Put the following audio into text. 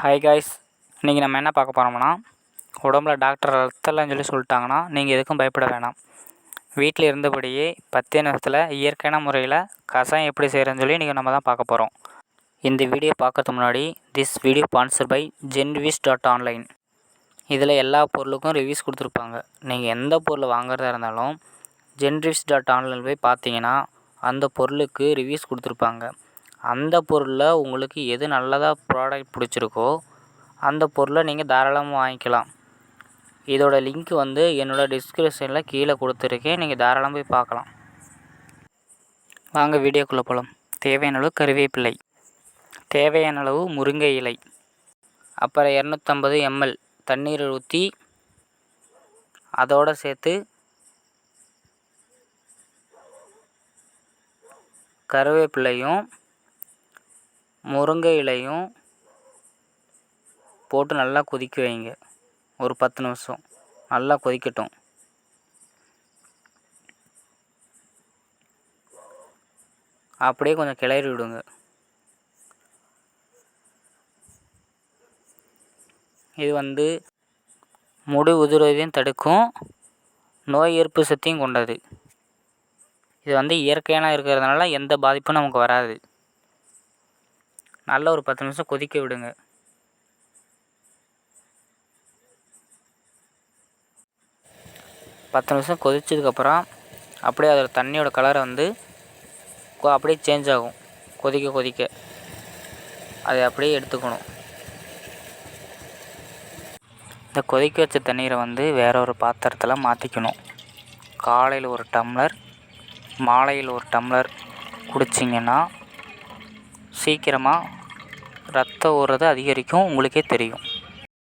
Hi guys இன்றைக்கி நம்ம என்ன பார்க்க போகிறோம்னா உடம்புல டாக்டர் ரத்தம்லாம் சொல்லி சொல்லிட்டாங்கன்னா நீங்கள் எதுக்கும் பயப்பட வேணாம். வீட்டில் இருந்தபடியே பத்தே நிமிஷத்தில் இயற்கையான முறையில் கஷாயம் எப்படி செய்கிறேன்னு சொல்லி நீங்கள் நம்ம தான் பார்க்க போகிறோம் இந்த வீடியோ பார்க்கறதுக்கு முன்னாடி this video sponsor by Genvis dot online இதில் எல்லா பொருளுக்கும் ரிவ்யூஸ் கொடுத்துருப்பாங்க. நீங்கள் எந்த பொருள் வாங்குறதா இருந்தாலும் ஜென்ரிவ்ஸ் டாட் ஆன்லைன் போய் பார்த்தீங்கன்னா அந்த பொருளுக்கு ரிவ்யூஸ் கொடுத்துருப்பாங்க. அந்த பொருளில் உங்களுக்கு எது நல்லதாக ப்ராடக்ட் பிடிச்சிருக்கோ அந்த பொருளை நீங்கள் தாராளமாக வாங்கிக்கலாம். இதோட லிங்க் வந்து என்னோடய டிஸ்கிரிப்ஷனில் கீழே கொடுத்துருக்கேன். நீங்கள் தாராளமாக போய் பார்க்கலாம். வாங்க வீடியோக்குள்ளே போகலாம் தேவையான அளவு கருவேப்பிலை தேவையான அளவு முருங்கை இலை அப்புறம் இரநூத்தம்பது எம்எல் தண்ணீர் ஊற்றி அதோடு சேர்த்து கருவேப்பிலையும் முருங்கை இலையும் போட்டு நல்லா கொதிக்க வைங்க. ஒரு பத்து நிமிஷம். நல்லா கொதிக்கட்டும். அப்படியே கொஞ்சம் கிளறி விடுங்க. இது வந்து முடி உதிர்வதையும் தடுக்கும். நோய் எதிர்ப்பு சக்தியும் கொண்டது. இது வந்து இயற்கையான இருக்கிறதுனால எந்த பாதிப்பும் நமக்கு வராது. நல்லா ஒரு பத்து நிமிஷம் கொதிக்க விடுங்க. பத்து நிமிஷம் கொதிச்சதுக்கப்புறம் அப்படியே அதோட தண்ணியோட கலரை வந்து அப்படியே சேஞ்ச் ஆகும். கொதிக்க கொதிக்க. அதை அப்படியே எடுத்துக்கணும். இந்த கொதிக்க வச்ச தண்ணீரை வந்து வேற ஒரு பாத்திரத்தில் மாற்றிக்கணும் காலையில் ஒரு டம்ளர் மாலையில் ஒரு டம்ளர் குடிச்சிங்கன்னா சீக்கிரமாக ரத்தம் ஓடுறது அதிகரிக்கும். உங்களுக்கே தெரியும்.